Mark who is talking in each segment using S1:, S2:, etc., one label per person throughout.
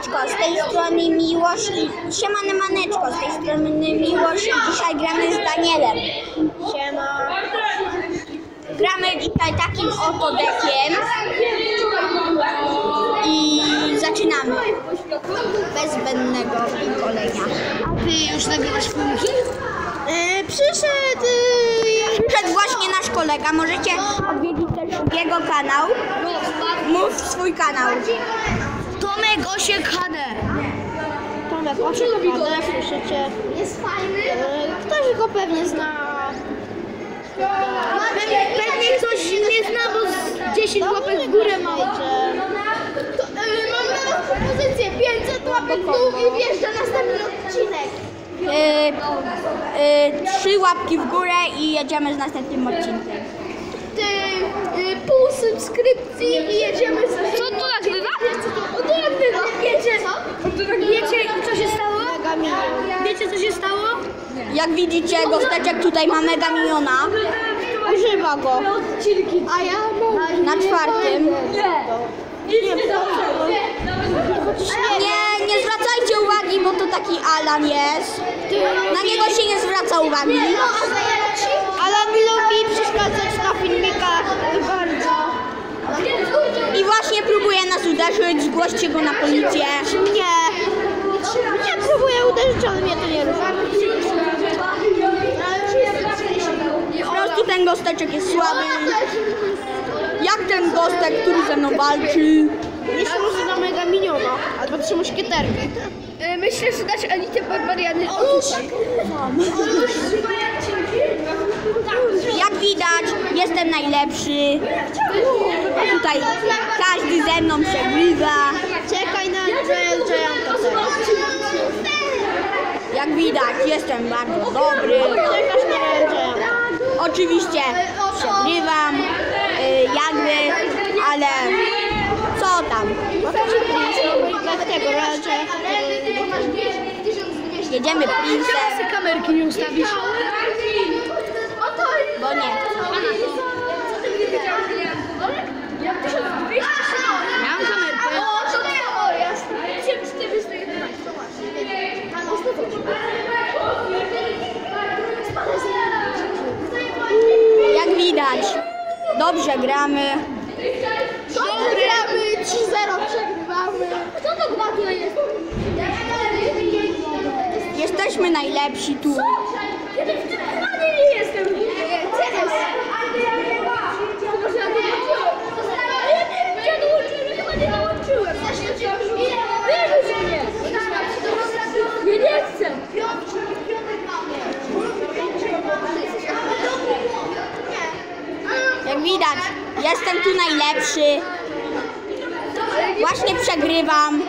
S1: Maneczko, z tej strony Miłosz i siemane Maneczko, z tej strony Miłosz i dzisiaj gramy z Danielem. Siema. Gramy dzisiaj takim oto dekiem i zaczynamy. Bez zbędnego kolenia.
S2: Ty już nagrywasz filmiki?
S1: Yy, przyszedł, yy, przyszedł właśnie nasz kolega, możecie odwiedzić też jego kanał. Mów swój kanał.
S2: Tomek Osiek HD.
S3: Tomek Osiek HD, słyszycie?
S1: Jest fajny.
S3: E, Ktoś go pewnie zna.
S2: Pewnie, pewnie ktoś nie zna, bo z 10 łapek w górę
S3: e, mam na was propozycję 500 łapek w dół i wjeżdża następny odcinek.
S1: Yy, trzy łapki w górę i jedziemy z następnym odcinkiem.
S3: E, pół subskrypcji i jedziemy z...
S2: Co to nagrywa?
S3: O, to nagrywa. Wiecie,
S2: Wiecie, co się stało? Wiecie, co się stało?
S1: Jak widzicie, Gosteczek tutaj ma mega miliona. Używa go
S3: a ja mam...
S1: na czwartym. Nie, nie zwracajcie uwagi, bo to taki Alan jest. Na niego się nie zwraca uwagi.
S3: Ale mi lubi przeszkadzać na filmikach bardzo.
S1: I właśnie próbuje nas uderzyć, zgłoście go na policję.
S3: Nie. Nie próbuję uderzyć, ale mnie to nie rusza.
S1: Po prostu ten Gosteczek jest słaby. Jak ten Gostek, który ze mną walczy.
S3: Jeśli może na mega miniona, albo trzy muszkieterki.
S2: Myślę, że dać Elitę Barbariany.
S1: Jak widać, jestem najlepszy. Tutaj każdy ze mną przegrywa.
S3: Czekaj na Giant Gianta.
S1: Jak widać, jestem bardzo dobry. Oczywiście przegrywam, y, jakby, ale co tam? Jedziemy Princem,
S2: kamerki nie ustawisz.
S1: bo nie.
S2: Miałam kamerkę.
S1: Jak widać, dobrze gramy.
S3: Gramy 3-0, przegrywamy. Kto to gra tutaj jest?
S1: Jesteśmy najlepsi tu.
S3: To w tym kanale nie jestem. Teraz. Ja dołączyłem, chyba nie dołączyłem. Wierzę, że nie. Ja nie chcę.
S1: Jak widać, jestem tu najlepszy. Właśnie przegrywam,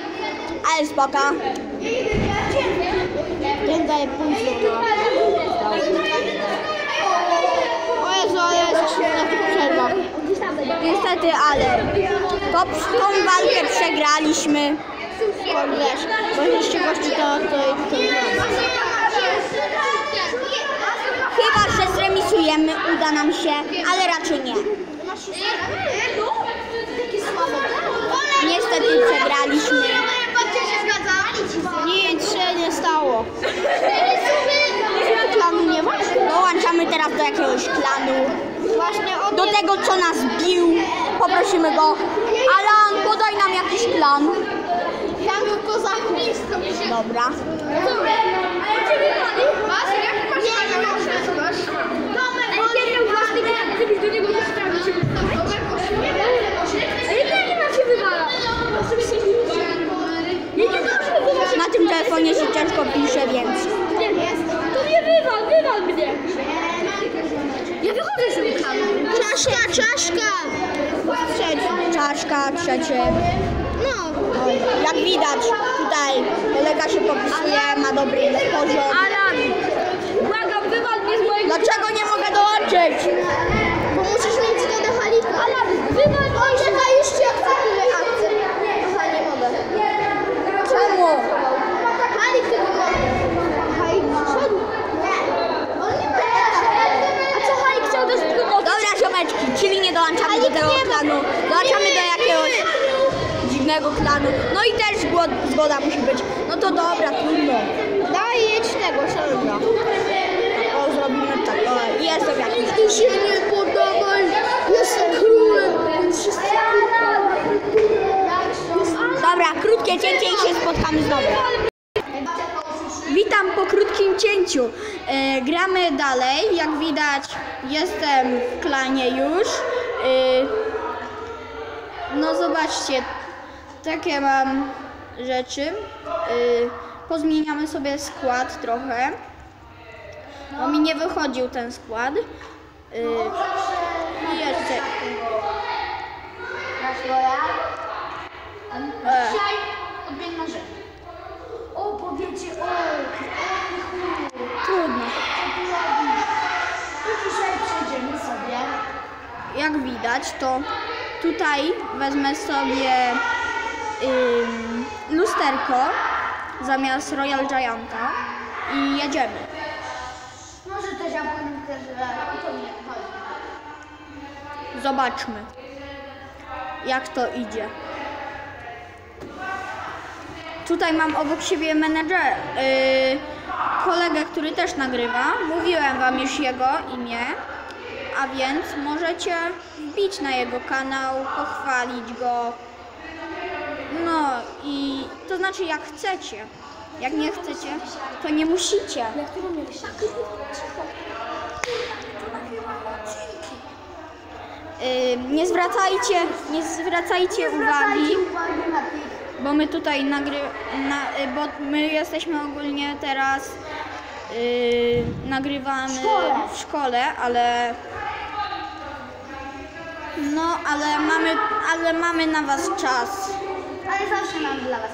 S1: ale spoko.
S3: Ten daje późno. O Jezu, ale jest na tych przerwach.
S1: Niestety, ale to, tą walkę przegraliśmy.
S3: Wiesz, bo jeszcze gości to, to, to,
S1: Chyba, że zremisujemy, uda nam się, ale raczej nie. Niestety przegraliśmy.
S3: Nic się nie stało. Planu nie masz?
S1: Dołączamy teraz do jakiegoś klanu. Do tego, co nas bił, poprosimy go. Alan, podaj nam jakiś.
S3: Gang kozaków.
S1: Dobra. Na tym telefonie się ciężko pisze, więc
S2: To nie wywal, wywal mnie. Ja wychodzę z kanału.
S3: Czaszka, czaszka! Trzeci.
S1: czaszka, trzecie.
S3: No.
S1: Jak widać, tutaj kolega się popisuje, ma dobry poziom.
S2: Alan, błagam, wywal mnie z mojego...
S1: Dlaczego nie mogę dołączyć?
S3: Bo musisz mieć do halika. Ale wywal Oj, czekaj, już ci akceptuję akcję. Aha, nie mogę.
S1: Czemu?
S3: Halik tylko może. Halik przyszedł? Nie. On nie A co Halik chciał też tylko
S1: Dobra, ziomeczki, czyli nie klanu. No i też zgod, zgoda musi być. No to dobra, trudno. Daj jedź tego, szalona. Tak, o, zrobimy tak. O, jestem jakiś.
S4: Ty się nie poddawaj! Jestem królem! Więc
S1: Dobra, krótkie cięcie i się spotkamy znowu. Witam po krótkim cięciu. E, gramy dalej. Jak widać, jestem w klanie już. E, no zobaczcie, takie mam rzeczy. E, pozmieniamy sobie skład trochę. Bo mi nie wychodził ten skład. E, I jeszcze. E,
S4: Dzisiaj odmienna rzecz. O, powiecie, o,
S1: trudno.
S4: I dzisiaj przejdziemy sobie.
S1: jak widać, to tutaj wezmę sobie lusterko zamiast Royal Gianta i jedziemy.
S4: Może też ja powiem też, że to nie chodzi.
S1: Zobaczmy, jak to idzie. Tutaj mam obok siebie menedżer, yy, kolegę, który też nagrywa. Mówiłem wam już jego imię, a więc możecie wbić na jego kanał, pochwalić go. No i to znaczy jak chcecie. Jak nie chcecie, to nie musicie. Yy, nie zwracajcie, nie zwracajcie uwagi. Bo my tutaj nagry... Na, y, bo my jesteśmy ogólnie teraz... y, nagrywamy
S4: W szkole.
S1: w szkole, ale... No, ale mamy, ale mamy na was czas.
S4: Zawsze mam dla was.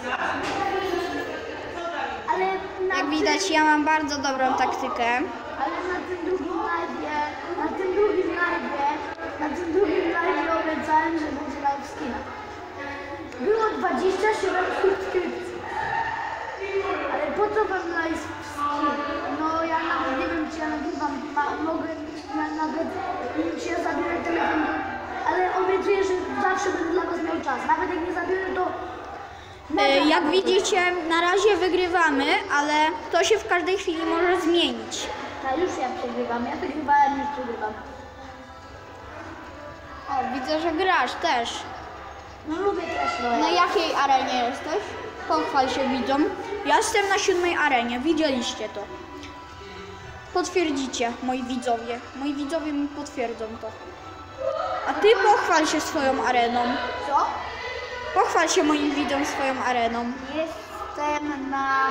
S4: Ale na
S1: Jak widać, ja mam bardzo dobrą taktykę.
S4: Ale na tym drugim live'ie, na tym drugim live'ie, na tym drugim live'ie obiecałem, że będzie live skina. Było 27 subskrypcji. Ale po co wam live skin? No ja nawet nie wiem, czy ja nagrywam, ma, mogę ja nawet, czy ja zabiorę telefon, do, ale obiecuję, że zawsze będę dla was miał czas. Nawet jak nie zabiorę, to...
S1: Y, jak widzicie, na razie wygrywamy, ale to się w każdej chwili może zmienić.
S4: Ta, już ja przegrywam, ja wygrywałem, już przegrywam.
S1: O, widzę, że grasz też.
S4: No lubię też Royal.
S1: Na jakiej arenie jesteś? Pochwal się widzom. Ja jestem na siódmej arenie, widzieliście to. Potwierdzicie, moi widzowie. Moi widzowie mi potwierdzą to. A ty pochwal się swoją areną.
S4: Co?
S1: Pochwal się moim widzom swoją areną.
S4: Jestem na...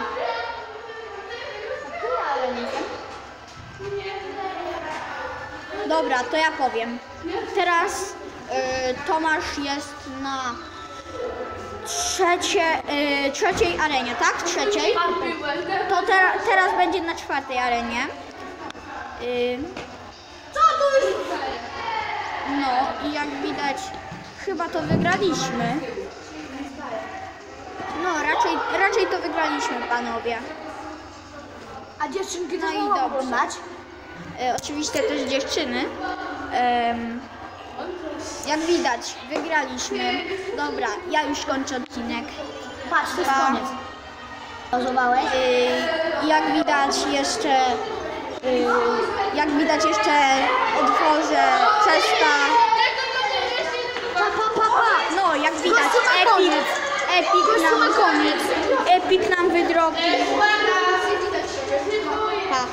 S4: Ale nie wiem.
S1: Dobra, to ja powiem. Teraz y, Tomasz jest na trzecie, y, trzeciej arenie, tak? Trzeciej. To te, teraz będzie na czwartej arenie. Y,
S4: Co tu już?
S1: no i jak widać, chyba to wygraliśmy. No, raczej, raczej to wygraliśmy, panowie.
S4: A dziewczynki
S1: No
S4: też
S1: i dobrze.
S4: oglądać?
S1: E, oczywiście też dziewczyny. Em, jak widać, wygraliśmy. Dobra, ja już kończę odcinek.
S4: Patrz, to jest
S1: Pa.
S4: koniec. Pauzowałeś?
S1: Y, jak widać jeszcze y, jak widać jeszcze otworzę Czesta.
S4: Pa, pa, pa, pa.
S1: No, jak widać
S4: prostu na
S1: Epic,
S4: koniec.
S1: Epic nam. Epic nam wydrobił